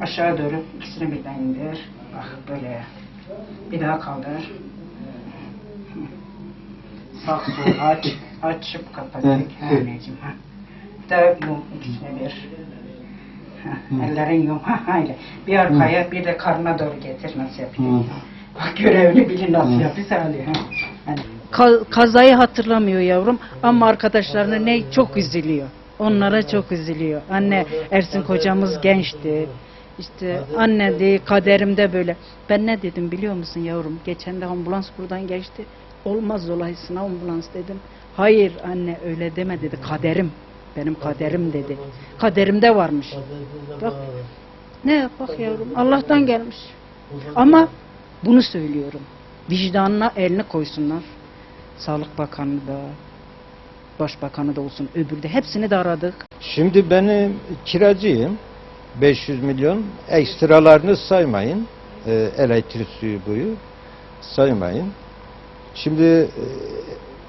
Aşağı doğru ikisini birden indir. Bak böyle. Bir daha kaldır. Sağ sol aç. Açıp kapattık. Ha, anneciğim. Ha. Bir daha yum ikisini bir. Ha, ellerin yum. Ha, öyle. Bir arkaya bir de karnına doğru getir. Nasıl yapayım? Bak görevini bilin nasıl yapıyorsa öyle. Ha. Hadi. Ka- kazayı hatırlamıyor yavrum ama arkadaşlarına ne çok üzülüyor. Onlara çok üzülüyor. Anne Ersin kocamız gençti. İşte anne diye kaderimde böyle. Ben ne dedim biliyor musun yavrum? Geçen de ambulans buradan geçti. Olmaz olaysın ambulans dedim. Hayır anne öyle deme dedi. Kaderim. Benim kaderim dedi. Kaderimde varmış. Bak ne yapak yavrum? Allah'tan gelmiş. Ama bunu söylüyorum. Vicdanına elini koysunlar. Sağlık Bakanı da, Başbakanı da olsun, öbürü de hepsini de aradık. Şimdi benim kiracıyım. 500 milyon. Ekstralarını saymayın. Ee, elektrik suyu buyu saymayın. Şimdi e,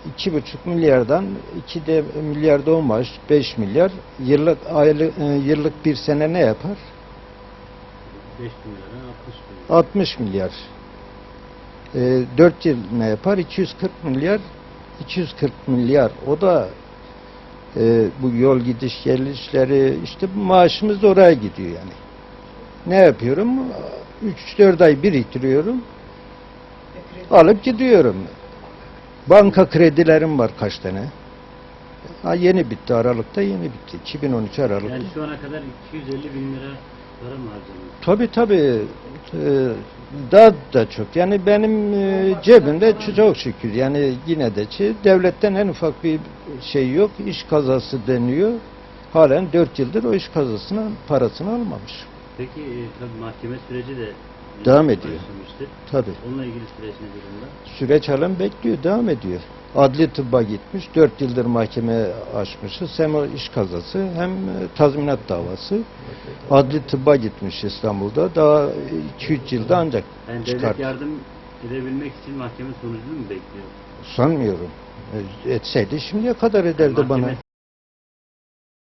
iki buçuk milyardan iki de milyar doğum maaş 5 milyar yıllık aylık e, yıllık bir sene ne yapar? 5 bin lira 60 bin lira. 60 milyar. E, 4 yıl ne yapar? 240 milyar. 240 milyar. O da e, bu yol gidiş gelişleri işte maaşımız da oraya gidiyor yani. Ne yapıyorum? 3-4 ay biriktiriyorum. Alıp gidiyorum. Banka kredilerim var kaç tane. Ha, yeni bitti Aralık'ta yeni bitti. 2013 Aralık'ta. Yani şu ana kadar 250 bin lira para mı harcadınız? Tabi tabi daha da çok. Yani benim e, cebimde çok şükür. Yani yine de ki devletten en ufak bir şey yok. İş kazası deniyor. Halen 4 yıldır o iş kazasının parasını almamış. Peki e, tabii mahkeme süreci de Devam ediyor. başlamıştır. Tabi. Onunla ilgili süreç ne durumda? Süreç halen bekliyor, devam ediyor. Adli tıbba gitmiş, 4 yıldır mahkeme açmışız. Hem o iş kazası hem e, tazminat davası. Adli tıbba gitmiş İstanbul'da. Daha 2-3 yılda ancak Yani çıkar. devlet yardım edebilmek için mahkeme sonucunu mu bekliyor? Sanmıyorum. E, Etseydi şimdiye kadar ederdi Mahkeme bana.